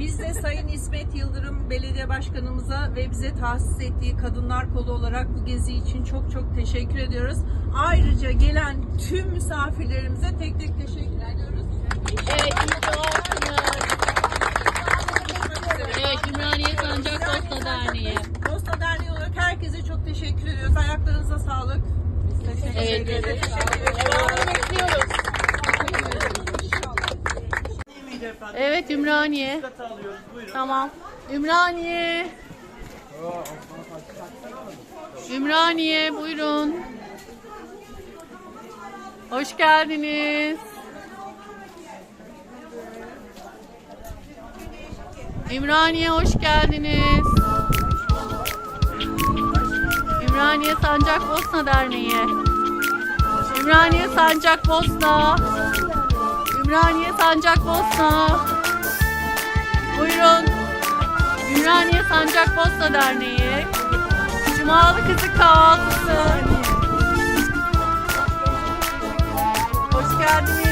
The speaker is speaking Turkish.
Biz de Sayın İsmet Yıldırım Belediye Başkanımıza ve bize tahsis ettiği Kadınlar Kolu olarak bu gezi için çok çok teşekkür ediyoruz. Ayrıca gelen tüm misafirlerimize tek tek teşekkür ediyoruz. Evet. Evet, Ümraniye Sancak Posta Derneği. Posta Derneği olarak herkese çok teşekkür ediyoruz. Ayaklarınıza sağlık. Teşekkür Evet. ederiz. Devamını bekliyoruz. Evet, Ümraniye. Tamam. Ümraniye. Ümraniye, buyurun. Hoş geldiniz. Ümraniye hoş geldiniz. Ümraniye Sancak Bosna Derneği. Ümraniye Sancak Bosna. Ümraniye Sancak Bosna. Buyurun. Ümraniye Sancak Bosna Derneği. Cumalı Kızı Kahvaltısı. Hoş geldiniz.